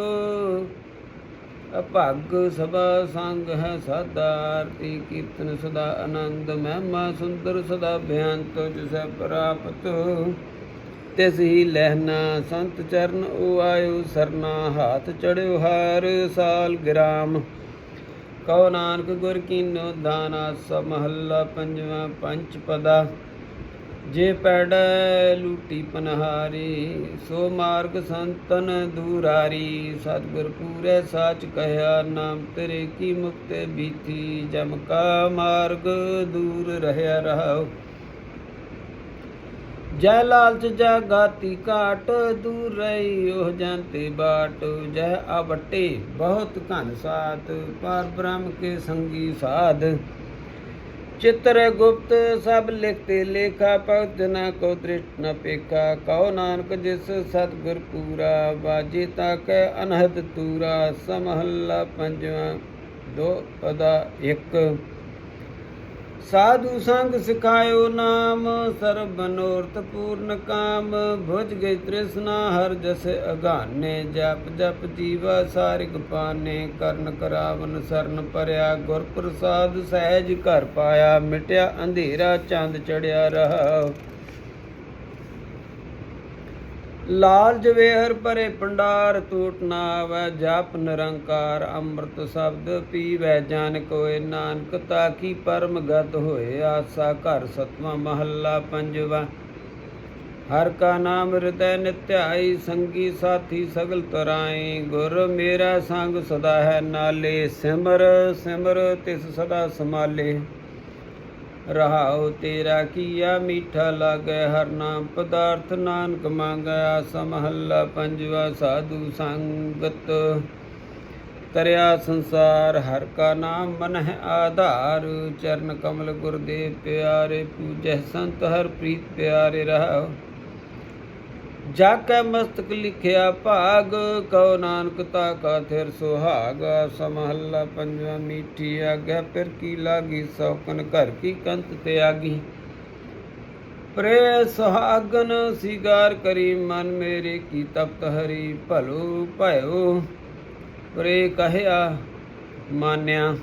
ਅਭੰਗ ਸਭਾ ਸੰਗ ਹੈ ਸਦਾ ਆਰਤੀ ਕੀਰਤਨ ਸਦਾ ਆਨੰਦ, ਮਹਿਮਾ ਸੁੰਦਰ ਸਦਾ ਬਿਆੰਤ, ਜਿਸੈ ਪ੍ਰਾਪਤ। ਤਿਸ ਹੀ ਲਹਿਨਾ ਸੰਤ ਚਰਨ ਉਹ ਆਇਓ, ਸਰਨਾ ਹਾਥ ਚੜਿਓ ਹਰ ਸਾਲ ਗ੍ਰਾਮ। ਕਉ ਨਾਨਕ ਗੁਰ ਕੀਨੋ ਦਾਨਾ, ਸਭ ਮਹੱਲਾ ਪੰਜਵਾਂ ਪੰਚ ਪਦਾ। ਜੇ ਪੈੜ ਲੂਟੀ ਪਨਹਾਰੀ, ਸੋ ਮਾਰਗ ਸੰਤਨ ਦੂਰਾਰੀ। ਸਤਿਗੁਰ ਪੂਰੇ ਸਾਚ ਕਹਿਆ, ਨਾਮ ਤੇਰੇ ਕੀ ਮੁਕਤੇ ਬੀਤੀ? ਜਮ ਕਾ ਮਾਰਗ ਦੂਰ ਰਹਿਆ ਰਹਾਉ। ਜੈ ਲਾਲਚ, ਜੈ ਗਾਤੀ ਕਾਟ ਦੂਰ ਰਹੀ ਉਹ ਜੰਤੇ ਬਾਟ। ਜੈ ਆਵਟੇ, ਬਹੁਤ ਘਨ ਸਾਤ, ਪਰ ਬ੍ਰਹਮ ਕੇ ਸੰਗੀ ਸਾਧ। ਚਿਤਰ ਗੁਪਤ ਸਭ ਲਿਖਤੇ ਲੇਖਾ ਭਗਤ ਨ ਕੋ ਦ੍ਰਿਸ਼ਟ ਨ ਪੇਖਾ, ਕਉ ਨਾਨਕ ਜਿਸ ਸਤਿਗੁਰ ਪੂਰਾ ਬਾਜੇ ਤਕ ਅਨਹਦ ਤੂਰਾ, ਸਮਹੱਲਾ ਪੰਜਵਾਂ ਦੋ ਪਦਾ ਇੱਕ। ਸਾਧੂ ਸੰਗ ਸਿਖਾਇਓ ਨਾਮ, ਸਰਬ ਮਨੋਰਥ ਪੂਰਨ ਕਾਮ, ਭੁਜ ਗਏ ਤ੍ਰਿਸ਼ਨਾ ਹਰ ਜਸ ਅਗਾਨੇ, ਜਪ ਜਪ ਜੀਵਾ ਸਾਰਿਗ ਪਾਨੇ, ਕਰਨ ਕਰਾਵਨ ਸਰਨ ਪਰਿਆ, ਗੁਰ ਪ੍ਰਸਾਦ ਸਹਿਜ ਘਰ ਪਾਇਆ, ਮਿਟਿਆ ਅੰਧੇਰਾ ਚੰਦ ਚੜਿਆ ਰਹਾ। ਲਾਲ ਜਵੇਹਰ ਭਰੇ ਪੰਡਾਰ ਟੂਟ ਨਾ ਆਵੈ ਜਪ ਨਿਰੰਕਾਰ ਅੰਮ੍ਰਿਤ ਸ਼ਬਦ ਪੀਵੈ ਜਨ ਕੋਏ ਨਾਨਕ, ਤਾ ਕੀ ਪਰਮ ਗਤ ਹੋਏ ਆਸਾ ਘਰ ਸਤਵਾਂ ਮਹੱਲਾ ਪੰਜਵਾ। ਹਰ ਕਾ ਨਾਮ ਹਿਰਦੈ ਨਿਤਿਆਈ, ਸੰਗੀ ਸਾਥੀ ਸਗਲ ਤਰਾਈ, ਗੁਰ ਮੇਰਾ ਸੰਗ ਸਦਾ ਹੈ ਨਾਲੇ, ਸਿਮਰ ਸਿਮਰ ਤਿਸ ਸਦਾ ਸਮਾਲੇ ਰਹਾਉ ਤੇਰਾ ਕੀਆ ਮੀਠਾ ਲਾਗੈ, ਹਰ ਨਾਮ ਪਦਾਰਥ ਨਾਨਕ ਮੰਗਿਆ ਸਮਹੱਲਾ ਪੰਜਵਾ ਸਾਧੂ ਸੰਗਤ। ਤਰਿਆ ਸੰਸਾਰ, ਹਰ ਕਾ ਨਾਮ ਮਨ ਹੈ ਆਧਾਰ। ਚਰਨ ਕਮਲ ਗੁਰਦੇਵ ਪਿਆਰੇ ਪੂਜੈ ਸੰਤ ਹਰ ਪ੍ਰੀਤ ਪਿਆਰੇ ਰਹਾਉ। ਜਾ ਕੈ ਮਸਤਕ ਲਿਖਿਆ, ਭਾਗ ਕਉ ਨਾਨਕ ਤਾ ਕਾ ਥਿਰ ਸੁਹਾਗ, ਸਮਹੱਲਾ ਪੰਜਵਾ ਮੀਠੀ ਆਗਿਆ, ਫਿਰ ਕੀ ਲਾਗੀ ਸੌਕਨ ਘਰ ਕੀ ਕੰਤ ਤੇ ਆਗੀ? ਪ੍ਰੇ ਸੁਹਾਗਨ ਸਿਗਾਰ ਕਰੀ, ਮਨ ਮੇਰੇ ਕੀ ਤਪਤ ਹਰੀ ਭਲੋ ਭਇਓ? ਪ੍ਰੇ ਕਹਿਆ, ਮਾਨਿਆ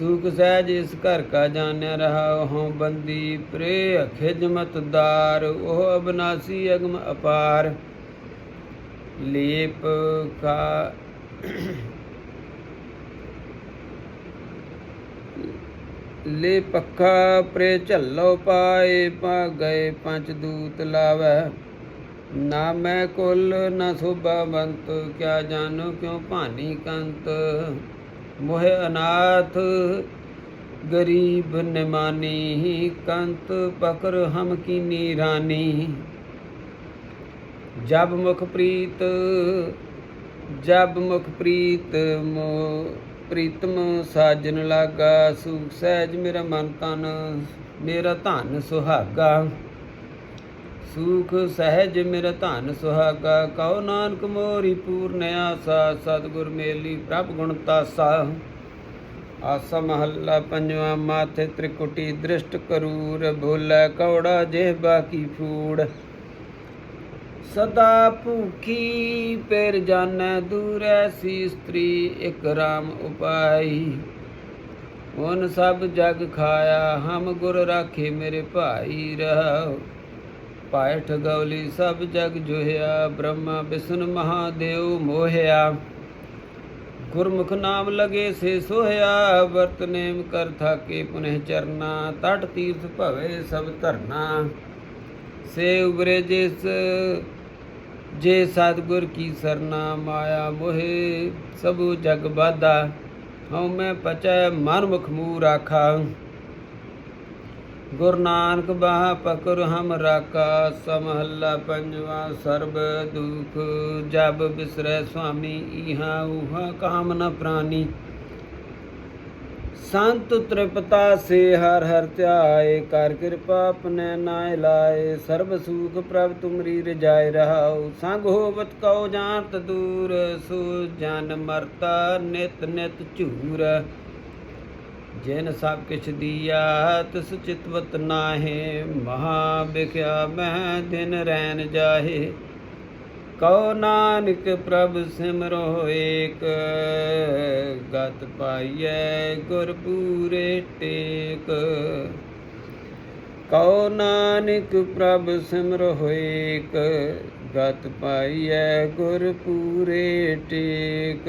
ਸੁਖ ਸਹਿਜ ਇਸ ਘਰ ਕਾ ਜਾਣਿਆ ਰਹਾ ਹਉ ਬੰਦੀ ਪ੍ਰੇ ਖਿਜਮਤ ਦਾਰ, ਉਹ ਅਬਨਾਸੀ ਅਗਮ ਅਪਾਰ। ਲੇਪ ਕਾ ਲੈ ਪੱਖਾ ਪ੍ਰੇ ਝੱਲੋ ਪਾਏ ਪਾ ਗਏ ਪੰਜ ਦੂਤ ਲਾਵੈ। ਨਾ ਮੈਂ ਕੁਲ, ਨਾ ਸੁਭਾਵੰਤ ਕਿਆ ਜਾਣੋ ਕਿਉ ਭਾਨੀ ਕੰਤ। ਮੋਹ ਅਨਾਥ, ਗਰੀਬ ਨਿਮਾਨੀ, ਕੰਤ ਪਕਰ ਹਮ ਕੀਨੀ ਰਾਨੀ। ਜਬ ਮੁਖ ਪ੍ਰੀਤ, ਜਬ ਮੁਖ ਪ੍ਰੀਤ, ਮੋ ਪ੍ਰੀਤਮ ਸਾਜਨ ਲਾਗਾ, ਸੁਖ ਸਹਿਜ ਮੇਰਾ ਮਨ ਤਨ, ਮੇਰਾ ਧਨ ਸੁਹਾਗਾ। ਸੂਖ ਸਹਿਜ ਮੇਰਾ ਧਨ ਸੁਹਾਗਾ, ਕਉ ਨਾਨਕ ਮੋਰੀ ਪੂਰਨ ਆਸਾ, ਸਤਿਗੁਰ ਮੇਲੀ ਪ੍ਰਭ ਗੁਣ ਤਾਸਾ। ਆਸਾ ਮਹੱਲਾ ਪੰਜਵਾ, ਮਾਥੇ ਤ੍ਰਿਕੁਟੀ ਦ੍ਰਿਸ਼ਟ ਕਰੂਰ, ਭੋਲੇ ਕੌੜਾ ਜੇ ਬਾਕੀ ਫੂੜ। ਸਦਾ ਭੁਖੀ ਪੇਰ ਜਾਣੈ ਦੂਰ ਐਸੀ ਇਸਤਰੀ ਇਕ ਰਾਮ ਉਪਾਈ। ਉਹਨ ਸਭ ਜਗ ਖਾਇਆ, ਹਮ ਗੁਰ ਰਾਖੇ ਮੇਰੇ ਭਾਈ, ਰਹਾਉ। ਪਾਇ ਠਗੌਲੀ ਸਭ ਜਗ ਜੋਹਿਆ, ਬ੍ਰਹਮਾ ਵਿਸ਼ਨ ਮਹਾਦੇਵ ਮੋਹਿਆ। ਗੁਰਮੁਖ ਨਾਮ ਲਗੇ ਸੇ ਸੋਹਿਆ, ਵਰਤ ਨੇਮ ਕਰ ਥਾਕੇ ਪੁਨਹ ਚਰਨਾ, ਤਟ ਤੀਰਥ ਭਵੇ ਸਭ ਧਰਨਾ। ਸੇ ਉਬਰੇ ਜਿਸ, ਜੇ ਸਤਗੁਰ ਕੀ ਸਰਨਾ, ਮਾਇਆ ਮੋਹਿ ਸਭੂ ਜਗ ਬਾਧਾ। ਹਉ ਮੈਂ ਪਚੈ ਮਨ ਮੁਖ ਮੂਹ ਰਾਖਾ ਗੁਰ ਨਾਨਕ ਬਾਹ ਪਕਰ ਹਮ ਰਾਕਾ ਸਮਹੱਲਾ ਪੰਜਵਾ ਸਰਬ ਦੁਖ। ਜਬ ਬਿਸਰੈ ਸੁਆਮੀ ਇਹਾ ਉਹਾ ਕਾਮ ਪ੍ਰਾਨੀ। ਸੰਤ ਤ੍ਰਿਪਤਾ ਸੇ ਹਰ ਹਰ ਧਿਆਏ, ਕਰ ਕਿਰਪਾ ਆਪਨੇ ਨਾਇ ਲਾਏ। ਸਰਬ ਸੂਖ ਪ੍ਰਭ ਤੁਮਰੀ ਰਜਾਇ ਰਹਾਉ। ਸੰਗ ਹੋਵਤ ਕਉ ਜਾਣਤ ਦੂਰ, ਸੋ ਜਨ ਮਰਤਾ ਨਿਤ ਨਿਤ ਝੂਰ। ਜਿਨ ਸਭ ਕਿਛ ਦੀਆ, ਤਿਸ ਚਿਤਵਤ ਨਾਹੇ, ਮਹਾ ਬਿਖਿਆ ਮਹਿ ਦਿਨ ਰੈਨ ਜਾਹੇ। ਕਉ ਨਾਨਕ ਪ੍ਰਭ ਸਿਮਰੋ ਏਕ, ਗਤ ਪਾਈਐ ਗੁਰ ਪੂਰੇ ਟੇਕ। ਕਉ ਨਾਨਕ ਪ੍ਰਭ ਸਿਮਰੋ ਏਕ, ਗਤ ਪਾਈਐ ਗੁਰ ਪੂਰੇ ਟੇਕ।